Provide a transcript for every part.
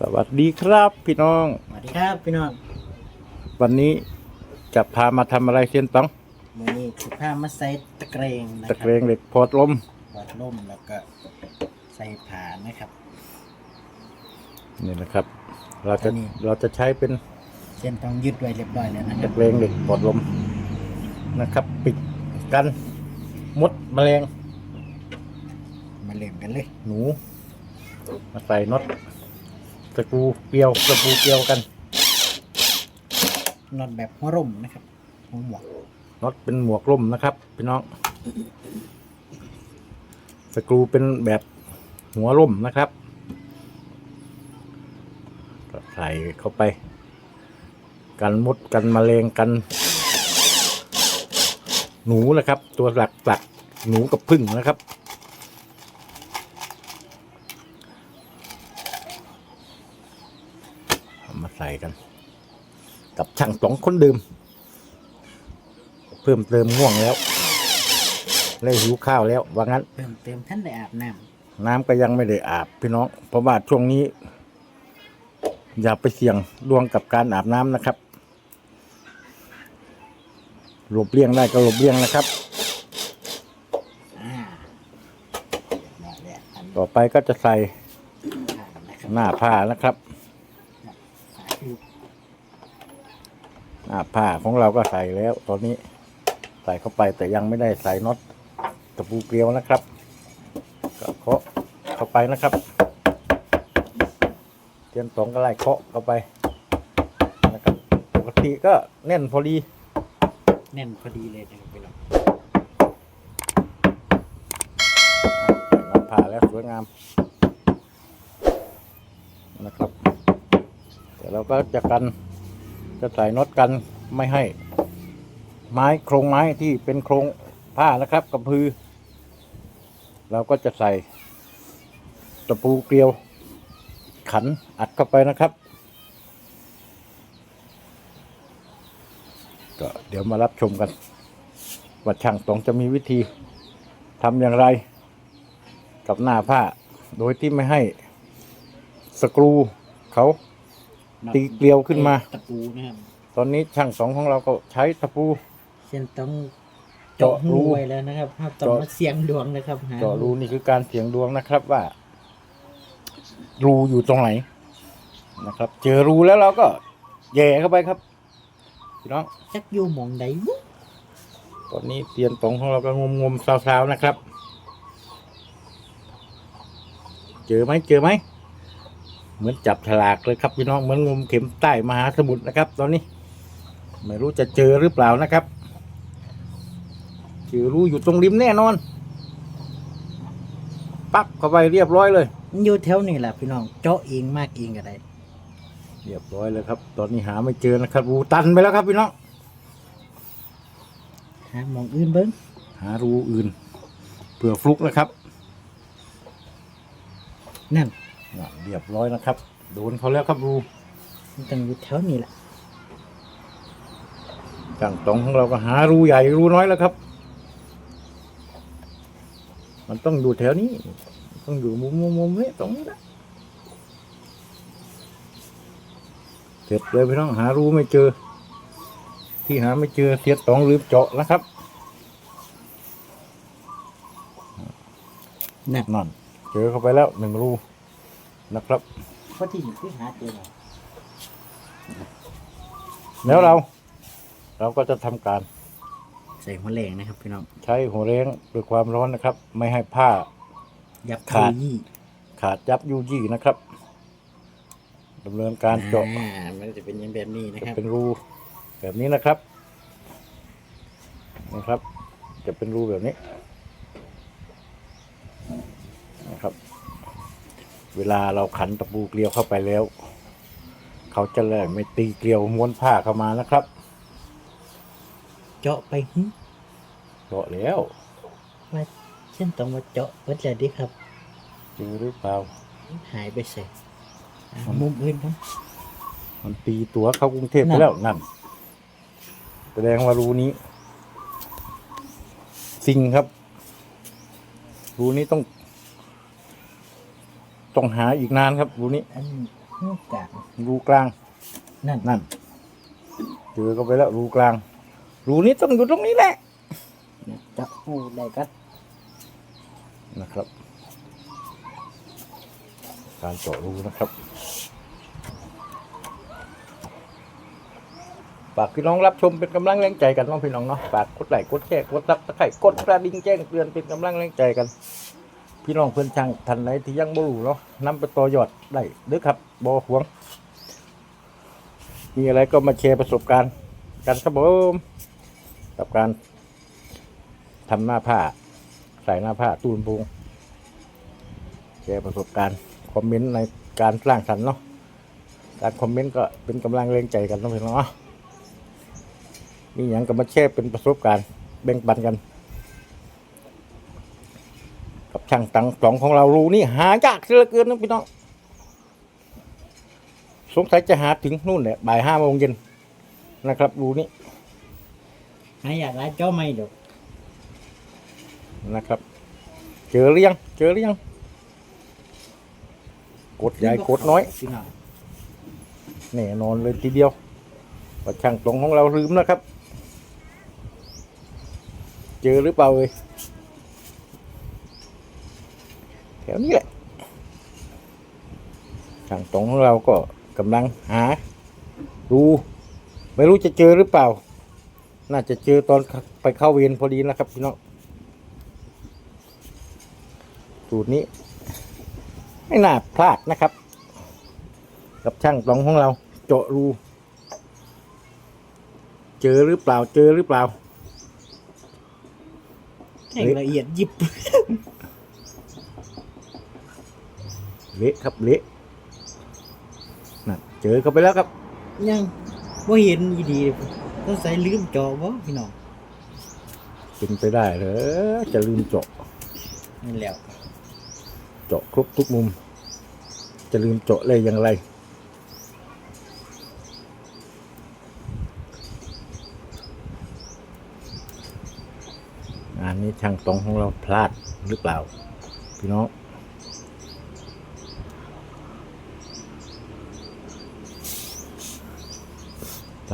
สวัสดีครับพี่น้อง สวัสดีครับพี่น้องวันนี้จะพามาทำอะไรเช่นต้องมือนี้คือผ้ามาใส่ตะเกรงนะคตะรับเกรงเหล็กพอดลมปอดล่มแล้วก็ใส่ผ่านนะครับ นี่นะครับ เราจะอันนี้ เราจะใช้เป็นเส้นต้องยึดไว้เรียบร้อยแล้วนะคตะรับเกรงเหล็กพอดลมนะครับ ปิดกันมดแมลงมาเล่มกันเลย หนู มาใส่น็อต สกรูเกลียวสกรูเกลียวกันน็อตแบบหัวร่มนะครับหัวหมวกน็อตเป็นหมวกร่มนะครับพี่น้องสกรูเป็นแบบหัวร่มนะครับก็ใส่เข้าไป กันมดกันแมลงกัน หนูนะครับ ตัวหลักหลักๆหนูกับพึ่งนะครับ เอามาใส่กัน กับช่างสองคนดื่มเพิ่มเติมง่วงแล้วเลยหิวข้าวแล้ว ว่างั้นเพิ่มเติมท่านได้อาบน้น้ำก็ยังไม่ได้อาบพี่น้อง เพราะว่าช่วงนี้ อย่าไปเสี่ยงดวงกับการอาบน้ำนะครับหลบเลี่ยงได้ก็หลบเลี่ยงนะครับำอ่าเรียบร้อยแล้วอันนี้ต่อไปก็จะใส่ผ่านนะครับหน้าผ้านะครับ สายคือ หน้า ผ้าของเราก็ใส่แล้ว ตอนนี้ใส่เข้าไปแต่ยังไม่ได้ใส่น็อตตะปูเกลียวนะครับ ก็เคาะเข้าไปนะครับเทียนสองก็ไล่เคาะเข้าไปนะครับปกติก็แน่นพอดี แน่นพอดีเลยนะครับพี่น้องใส่หน้าผ้าแล้วสวยงามนะครับ เดี๋ยวเราก็จะกัน จะใส่น็อตกันไม่ให้ ไม้โครงไม้ที่เป็นโครงผ้านะครับกระพือ เราก็จะใส่ตะปูเกลียว ขันอัดเข้าไปนะครับ ก็เดี๋ยวมารับชมกันว่าช่างตองจะมีวิธีทำอย่างไร กับหน้าผ้าโดยที่ไม่ให้สกรูเขา ตีเกลียวขึ้นมา ตะปูนะครับตอนนี้ช่างสองของเราก็ใช้ตะปู เส้นต้องเจาะรูหูไว้แล้วนะครับถ้าต้องเจาะ มาเสียงดวงนะครับหาเจาะรูนี่คือการเสียงดวงนะครับว่า รูอยู่ตรงไหนนะครับ เจอรูแล้วเราก็แย่เข้าไปครับพี่น้อง จักอยู่หมองใดบุตอนนี้เตียนตรงของเราก็งมงมๆซาวๆนะครับ เจอไหมเจอไหม เหมือนจับฉลากเลยครับพี่น้องเหมือนงมเข็มใต้มหาสมุทรนะครับ ตอนนี้ ไม่รู้จะเจอหรือเปล่านะครับเจอรูอยู่ตรงริมแน่นอน ปั๊บเข้าไปเรียบร้อยเลยมันอยู่แถวนี้แหละพี่น้องเจาะเองมากเองก็ได้เรียบร้อยเลยครับ ตอนนี้หาไม่เจอนะครับ รูตันไปแล้วครับพี่น้องหาหมองอื่นเบิ้งหารูอื่นเผื่อฟลุกนะครับนั่น น่ะเรียบร้อยนะครับ โดนเขาแล้วครับรูมันต้องอยู่แถวนี้แหละจังตองของเราก็หารูใหญ่รูน้อยแล้วครับ มันต้องอยู่แถวนี้ ต้องอยู่มุมมุมมุมนี้ตรงนี้นะเสร็จเลยพี่น้องหารูไม่เจอ ที่หาไม่เจอเทียดตองลืมเจาะนะครับนั่นนั่นเจอเข้าไปแล้วหนึ่งรู นะครับ เพราะที่นี่คือหาเจอแล้วแล้วเรา เราก็จะทำการใส่หัวแรงนะครับพี่น้องใช้หัวเร้งด้วยความร้อนนะครับ ไม่ให้ผ้า ยับขาด ยี่ขาดยับยุยี่นะครับดำเนินการเจาะอ่ามันจะเป็นอยังแบบนี้นะจะครับเป็นรูแบบนี้นะครับนะครับ จะเป็นรูแบบนี้นะครับ เวลาเราขันตะปูเกลียวเข้าไปแล้ว เขาจะเลยไม่ตีเกลียวม้วนผ้าเข้ามานะครับ เจาะไปหึเจาะแล้วว่าเช่นต้องมาเจาะเปิดแล้วดิครับเจอหรือเปล่า หายไปใส่อ่ามุมอื่นครับ มันตีตัวเข้ากรุงเทพไปแล้วนั่นแสดงว่ารูนี้ สิงครับ รูนี้ต้อง ต้องหาอีกนานครับรูนี้อันลูกกะรูกลางนั่นนั่นเจอก็ไปแล้วรูกลาง รูนี้ต้องอยู่ตรงนี้แหละจะหูได้กันนะครับ การเจาะรูนะครับฝากพี่น้องรับชมเป็นกำลังแรงใจกันน้องพี่น้องเนาะฝากกดไลค์กดแชร์กดซับสไครต์กดกระดิ่งแจ้งเตือนเป็นกำลังแรงใจกัน พี่น้องเพื่อนช่างทันไหนที่ยังบ่รู้เนาะนำไปต่อยอดได้เด้อครับบ่หวง มีอะไรก็มาแชร์ประสบการณ์ กันครับผมกับการทำหน้าผ้า ใส่หน้าผ้าตูนพุงแชร์ประสบการณ์คอมเมนต์ในการสร้างสรรค์เนาะการคอมเมนต์ก็เป็นกำลังแรงใจกันเนาะพี่น้องเนาะมีอย่างก็มาแชร์เป็นประสบการณ์แบ่งปันกัน ช่างตังสองของเรารูนี่หายากเสียเหลือเกินนะพี่น้องสงสัยจะหาถึงนู่นแหละบ่ายห้าโมงเย็นนะครับรูนี้หาอยากร้ายเจ้าไม่ดอกนะครับ เจอหรือยังเจอหรือยังกดใหญ่กดน้อยพี่น้องแน่นอนเลยทีเดียวว่าช่างตรงของเราลืมนะครับ เจอหรือเปล่าเอ่ย แถวนี้แหละช่างตรงของเราก็กำลังหาดูไม่รู้จะเจอหรือเปล่า น่าจะเจอตอนไปเข้าเวรพอดีนะครับพี่น้องสูตรนี้ ไม่น่าพลาดนะครับ กับช่างตรงของเรา เจาะรู เจอหรือเปล่าเจอหรือเปล่า แข่งละเอียดยิบ เละครับเละนั่นเจอเข้าไปแล้วครับ ยังว่าเห็นอีดีต้องใส่ลืมจอบ่พี่น้องเป็นไปได้เหรอจะลืมเจาะนั่นแหล้วเจาะครบทุกมุม จะลืมเจาะเลยอย่างไร งานนี้ช่างตรงของเราพลาดหรือเปล่า พี่น้อง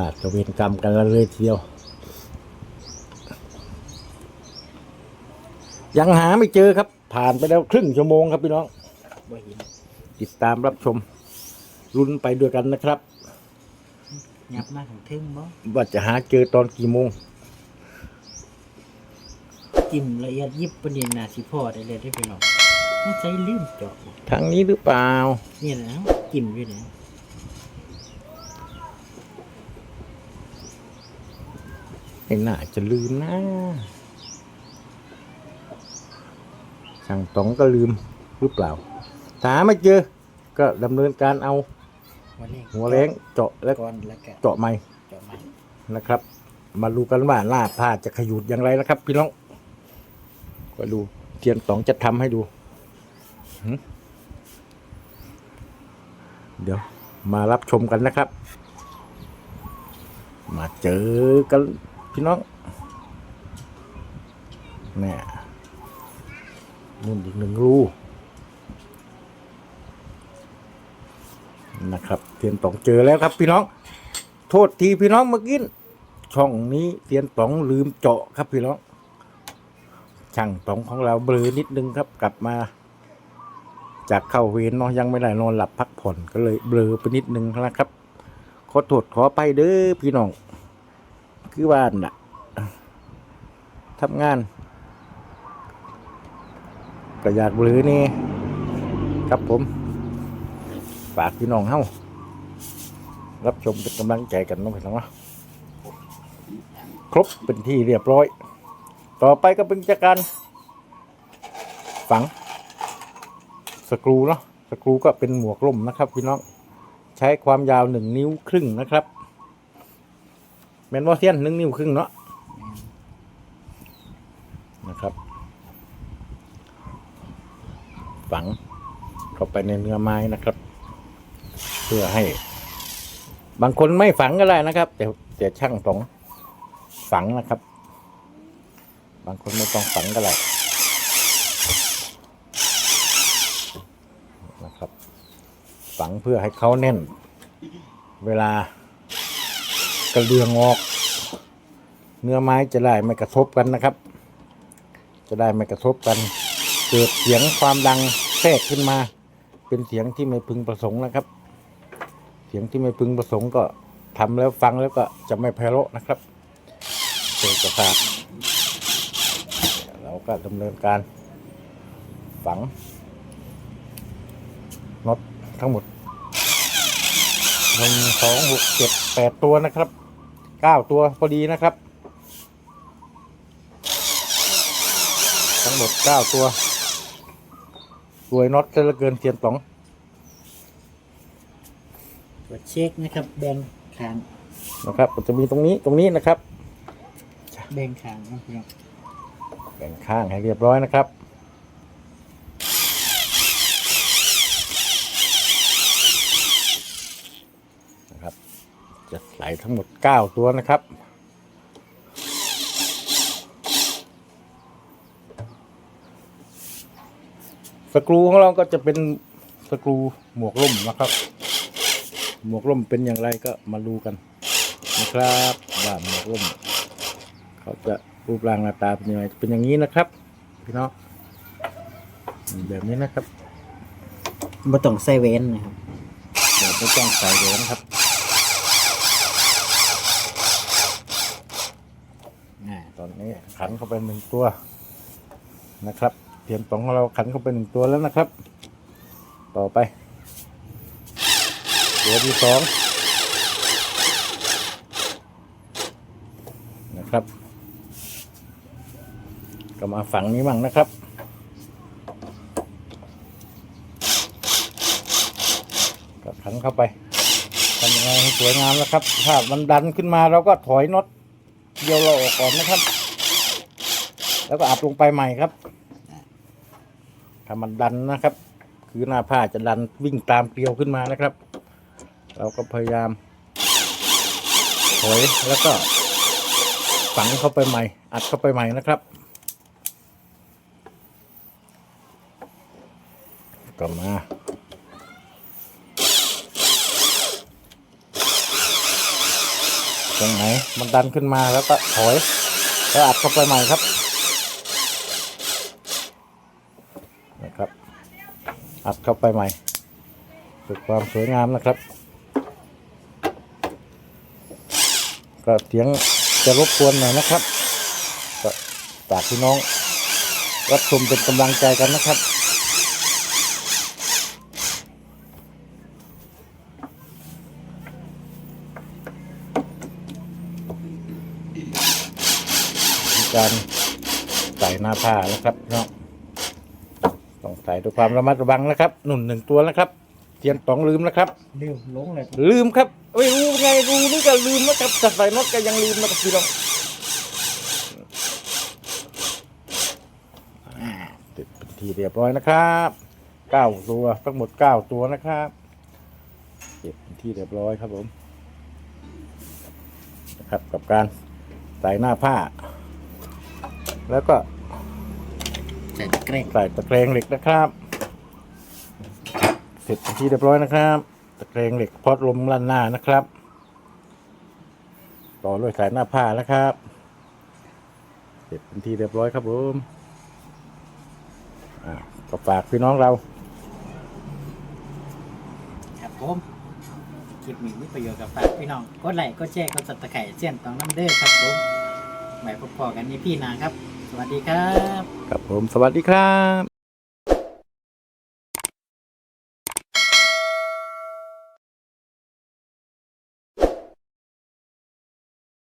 าดจะเวรกรรมกันแล้วเลยทีเดียว ยังหาไม่เจอครับ ผ่านไปแล้วครึ่งชั่วโมงครับพี่น้องติดตามรับชมรุนไปด้วยกันนะครับยับมาถึงทึ่งบ่ว่าจะหาเจอตอนกี่โมงจิ้มละเอียดยิบประเด็นนาสิพ่อได้เลยได้พี่น้องต้องใส่ลืมจอบ่ทางนี้หรือเปล่า นี่แหละจิ้มอยู่ไห ไม่น่าจะลืมนะช่างต๋องก็ลืมหรือเปล่าถ้าหาไม่เจอ ก็ดำเนินการเอา วันนี้หัวเล้งเจาะและก่อนแล้วก็เจาะใหม่เจาะใหม่นะครับ มาดูกันว่าหน้าผ้าจะขยุดอย่างไรนะครับ พี่น้อง ก็ดูเทียนต๋องจะทำให้ดูหึเดี๋ยวมารับชมกันนะครับ มาเจอกัน พี่น้องแน่นู่นอีกหนึ่งรูนะครับเทียนต๋องเจอแล้วครับพี่น้อง โทษทีพี่น้องเมื่อกี้ช่องนี้เทียนต๋องลืมเจาะครับพี่น้อง ช่างต๋องของเราเบลอนิดนึงครับ กลับมา จากเข้าเวรเนาะยังไม่ได้นอนหลับพักผ่อนก็เลยเบลอไปนิดนึงนะครับ ขอโทษขอไปเด้อพี่น้อง คือว่านน่ะทำงานก็อยากเบลอนี่ ครับผม ฝากพี่น้องเฮ้ารับชมเป็นกำลังใจกันน้องพี่น้องครบเป็นที่เรียบร้อย ต่อไปก็เป็นจากการฝังสกรูเนาะสกรูก็เป็นหมวกล่มนะครับ พี่น้อง ใช้ความยาวหนึ่งนิ้วครึ่งนะครับ แมนวอเซียนหนึ่งนิ้วครึ่งเนาะนะครับ ฝังเข้าไปในเนื้อไม้นะครับ เพื่อให้ บางคนไม่ฝังก็ได้นะครับ แต่แต่ช่างต้องฝังนะครับ บางคนไม่ต้องฝังก็ได้นะครับ ฝังเพื่อให้เขาแน่น เวลา กระเดืองออก เนื้อไม้จะได้ไม่กระทบกันนะครับ จะได้ไม่กระทบกัน เกิดเสียงความดังแทรกขึ้นมา เป็นเสียงที่ไม่พึงประสงค์นะครับ เสียงที่ไม่พึงประสงค์ก็ทำแล้วฟังแล้วก็จะไม่ไพเราะนะครับเกิดประสาทเราก็ดำเนินการฝังน็อตทั้งหมดหนึ่งสองหกเจ็ดแปดตัวนะครับ เก้าตัวพอดีนะครับ ทั้งหมดเก้าตัวรวยน็อตซะเหลือเกินเทียนสองตรวจเช็คนะครับ แบ่งขางนะครับมันจะมีตรงนี้ตรงนี้นะครับ แบ่งขางนะพี่น้องแบ่งข้างให้เรียบร้อยนะครับนะครับ จะใส่ทั้งหมด 9 ตัวนะครับ สกรูของเราก็จะเป็นสกรูหมวกล่มนะครับ หมวกล่มเป็นอย่างไรก็มาดูกันนะครับว่าหมวกล่ม เขาจะรูปร่างหน้าตาเป็นยังไงเป็นอย่างนี้นะครับ พี่น้องแบบนี้นะครับบ่ต้องใส่เว้นนะครับเดี๋ยวไม่ต้องใส่เลยนะครับ อ่า ตอนนี้ ขันเข้าไปหนึ่งตัวนะครับเทียนสองของเราขันเข้าไปหนึ่งตัวแล้วนะครับ ต่อไป ตัวที่สองนะครับ ก็มาฝั่งนี้มั่งนะครับก็ขันเข้าไปทำยังไงให้สวยงามนะครับ ถ้ามันดันขึ้นมาเราก็ถอยน็อตเดียวเราออกก่อนนะครับ แล้วก็อัดลงไปใหม่ครับถ้ามันดันนะครับ คือหน้าผ้าจะดันวิ่งตามเกลียวขึ้นมานะครับ เราก็พยายามถอยแล้วก็ฝังเข้าไปใหม่ อัดเข้าไปใหม่นะครับก็มาตรงไหนมันดันขึ้นมาแล้วก็ถอย แล้วอัดเข้าไปใหม่ครับ อัดเข้าไปใหม่เพื่อความสวยงามนะครับ ก็เสียงจะรบกวนหน่อยนะครับก็ฝากพี่น้อง รับชมเป็นกำลังใจกันนะครับการใส่หน้าผ้านะครับเนาะ ส่ด้วยความระมัดระวังนะครับ หนุนหนึ่งตัวนะครับเทียนตองลืมนะครับ ลืมลงเลยลืมครับไม่รู้ไงรู้นี่ก็ลืมนะครับจะใส่น็อตก็ยังลืมนะครับพี่น้องอ่าติดเป็นทีเรียบร้อยนะครับเก้าตัวทั้งหมดเก้าตัวนะครับเก็บเป็นที่เรียบร้อยครับผมนะครับกับการใส่หน้าผ้า แล้วก็ ใส่ตะเกรงใส่ตะแกรงเหล็กนะครับ เสร็จเป็นที่เรียบร้อยนะครับ ตะแกรงเหล็กพอดลมลั่นหน้านะครับ ต่อด้วยสายหน้าผ้านะครับ เสร็จเป็นที่เรียบร้อยครับผมอ่าก็ฝากพี่น้องเรา ครับผมคลิปนี้มีประโยชน์กับฝากพี่น้อง กดไลค์ กดแชร์ กดซับสไครต์เช่นตองน้ำเด้อครับผมไว้พบกันในพี่นาครับ สวัสดีครับ ครับผมสวัสดีครับ